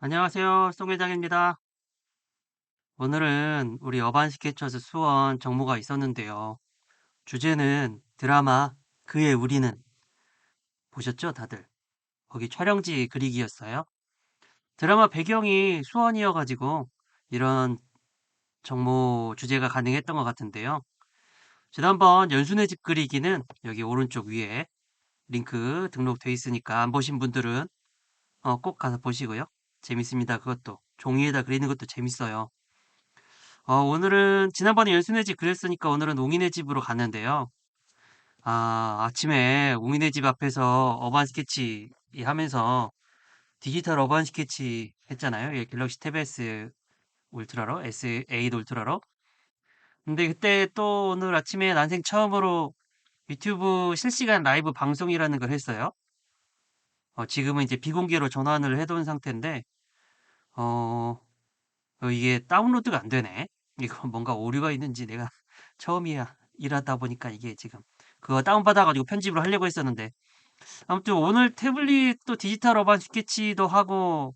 안녕하세요. 송 회장입니다. 오늘은 우리 어반 스케쳐스 수원 정모가 있었는데요. 주제는 드라마 그의 우리는 보셨죠, 다들? 거기 촬영지 그리기였어요. 드라마 배경이 수원이어가지고 이런 정모 주제가 가능했던 것 같은데요. 지난번 연순의 집 그리기는 여기 오른쪽 위에 링크 등록돼 있으니까 안 보신 분들은 어, 꼭 가서 보시고요. 재밌습니다. 그것도 종이에다 그리는 것도 재밌어요. 어, 오늘은 지난번에 열순의 집 그랬으니까 오늘은 옹이네 집으로 갔는데요. 아, 아침에 옹이네 집 앞에서 어반 스케치 하면서 디지털 어반 스케치 했잖아요. 예, 갤럭시 탭 S 울트라로, S8 울트라로. 근데 그때 또 오늘 아침에 난생 처음으로 유튜브 실시간 라이브 방송이라는 걸 했어요. 어, 지금은 이제 비공개로 전환을 해둔 상태인데, 어, 어, 이게 다운로드가 안 되네. 이거 뭔가 오류가 있는지 내가 처음이야. 일하다 보니까 이게 지금 그거 다운받아가지고 편집을 하려고 했었는데 아무튼 오늘 태블릿 또 디지털 어반 스케치도 하고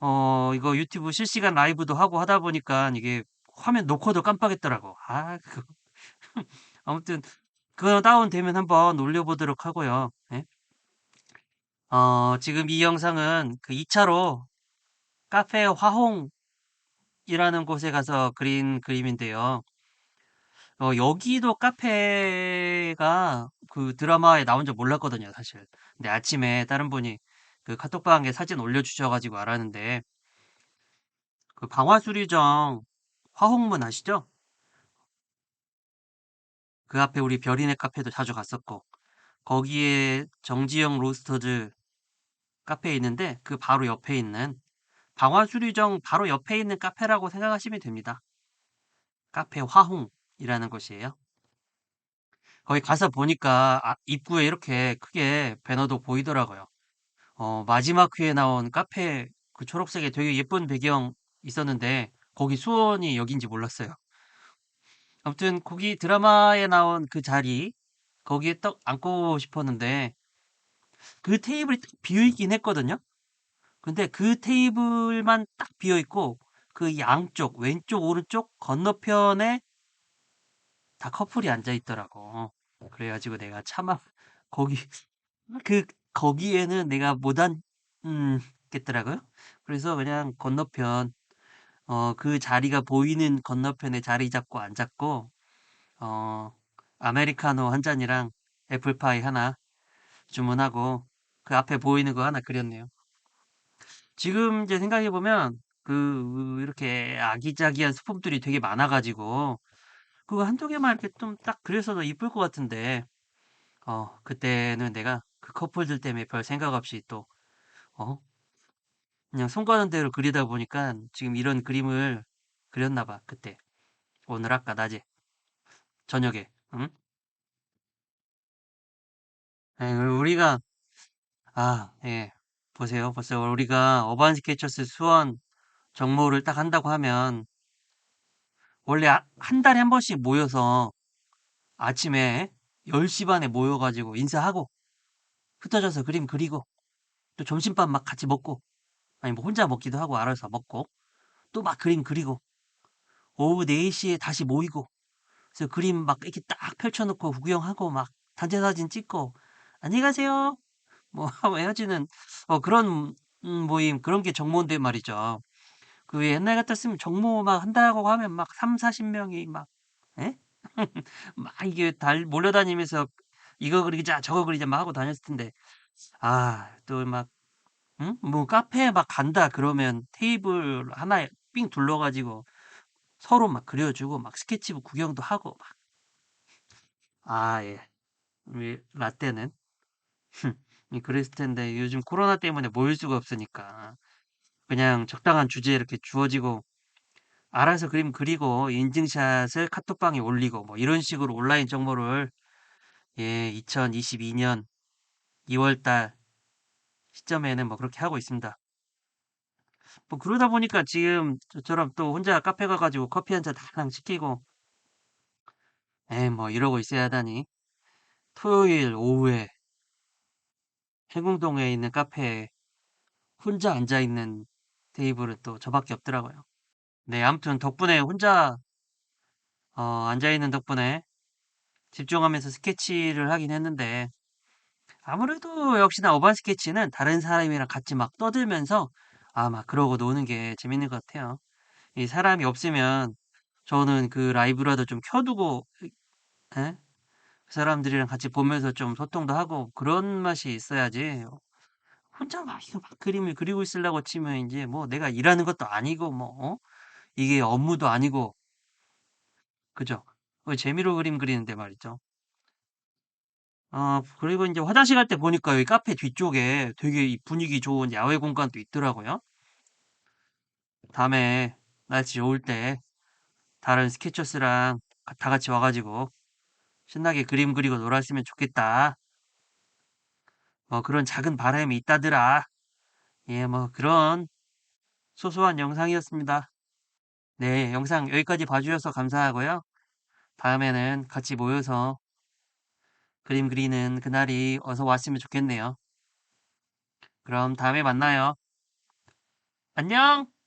어 이거 유튜브 실시간 라이브도 하고 하다 보니까 이게 화면 놓고도 깜빡했더라고. 아, 그 아무튼 그거 다운되면 한번 올려보도록 하고요. 예? 어, 지금 이 영상은 그 2차로 카페 화홍이라는 곳에 가서 그린 그림인데요. 어, 여기도 카페가 그 드라마에 나온 줄 몰랐거든요, 사실. 근데 아침에 다른 분이 그 카톡방에 사진 올려주셔가지고 알았는데, 그 방화수리정 화홍문 아시죠? 그 앞에 우리 별이네 카페도 자주 갔었고, 거기에 정지영 로스터즈 카페에 있는데, 그 바로 옆에 있는 방화수리정 바로 옆에 있는 카페라고 생각하시면 됩니다. 카페 화홍이라는 곳이에요. 거기 가서 보니까 아- 입구에 이렇게 크게 배너도 보이더라고요. 어, 마지막 회에 나온 카페 그 초록색에 되게 예쁜 배경 있었는데 거기 수원이 여긴지 몰랐어요. 아무튼 거기 드라마에 나온 그 자리 거기에 딱 앉고 싶었는데 그 테이블이 딱 비어 있긴 했거든요. 근데 그 테이블만 딱 비어 있고 그 양쪽 왼쪽 오른쪽 건너편에 다 커플이 앉아 있더라고. 그래가지고 내가 차마 거기 그 거기에는 내가 못 앉겠더라고요. 그래서 그냥 건너편 어, 그 자리가 보이는 건너편에 자리 잡고 앉았고 어, 아메리카노 한 잔이랑 애플파이 하나 주문하고 그 앞에 보이는 거 하나 그렸네요. 지금 이제 생각해 보면 그 이렇게 아기자기한 소품들이 되게 많아가지고 그거 한두 개만 이렇게 좀 딱 그려서도 이쁠 것 같은데 어, 그때는 내가 그 커플들 때문에 별 생각 없이 또 어, 그냥 손 가는 대로 그리다 보니까 지금 이런 그림을 그렸나 봐, 그때. 오늘 아까 낮에, 저녁에. 응? 에, 우리가, 아, 예. 보세요. 보세요. 우리가 어반 스케쳐스 수원 정모를 딱 한다고 하면, 원래 아- 한 달에 한 번씩 모여서 아침에 10시 반에 모여가지고 인사하고, 흩어져서 그림 그리고, 또 점심밥 막 같이 먹고, 아니 뭐 혼자 먹기도 하고 알아서 먹고, 또 막 그림 그리고, 오후 4시에 다시 모이고, 그래서 그림 막 이렇게 딱 펼쳐놓고 구경하고 막 단체 사진 찍고 안녕히 가세요. 뭐 헤어지는 어, 그런 음, 모임 그런 게 정모인데 말이죠. 그 옛날 같았으면 정모 막 한다고 하면 막 3, 40명이 막 에? 막 이게 달 몰려다니면서 이거 그리자 저거 그리자 막 하고 다녔을 텐데 아 또 막 응? 뭐 카페에 막 간다 그러면 테이블 하나에 삥 둘러가지고 서로 막 그려주고 막 스케치북 구경도 하고 막 아, 예. 우리 라떼는 이 그랬을 텐데 요즘 코로나 때문에 모일 수가 없으니까 그냥 적당한 주제에 이렇게 주어지고 알아서 그림 그리고 인증샷을 카톡방에 올리고 뭐 이런 식으로 온라인 정보를 예, 2022년 2월 달 시점에는 뭐 그렇게 하고 있습니다. 뭐 그러다 보니까 지금 저처럼 또 혼자 카페 가가지고 커피 한잔 달랑 시키고 에뭐 이러고 있어야 하다니 토요일 오후에 해궁동에 있는 카페에 혼자 앉아 있는 테이블은 또 저밖에 없더라고요. 네, 아무튼 덕분에 혼자 어, 앉아 있는 덕분에 집중하면서 스케치를 하긴 했는데 아무래도 역시나 어반 스케치는 다른 사람이랑 같이 막 떠들면서 아, 막 그러고 노는 게 재밌는 것 같아요. 이 사람이 없으면 저는 그 라이브라도 좀 켜두고 에? 그 사람들이랑 같이 보면서 좀 소통도 하고 그런 맛이 있어야지. 혼자 막 이거 막 그림을 그리고 있으려고 치면 이제 뭐 내가 일하는 것도 아니고 뭐 어? 이게 업무도 아니고 그죠? 그 재미로 그림 그리는데 말이죠. 아, 그리고 이제 화장실 갈 때 보니까 여기 카페 뒤쪽에 되게 이 분위기 좋은 야외 공간도 있더라고요. 다음에 날씨 좋을 때 다른 스케쳐스랑 다 같이 와 가지고 신나게 그림 그리고 놀았으면 좋겠다. 뭐 그런 작은 바람이 있다더라. 예, 뭐 그런 소소한 영상이었습니다. 네, 영상 여기까지 봐주셔서 감사하고요. 다음에는 같이 모여서 그림 그리는 그날이 어서 왔으면 좋겠네요. 그럼 다음에 만나요. 안녕!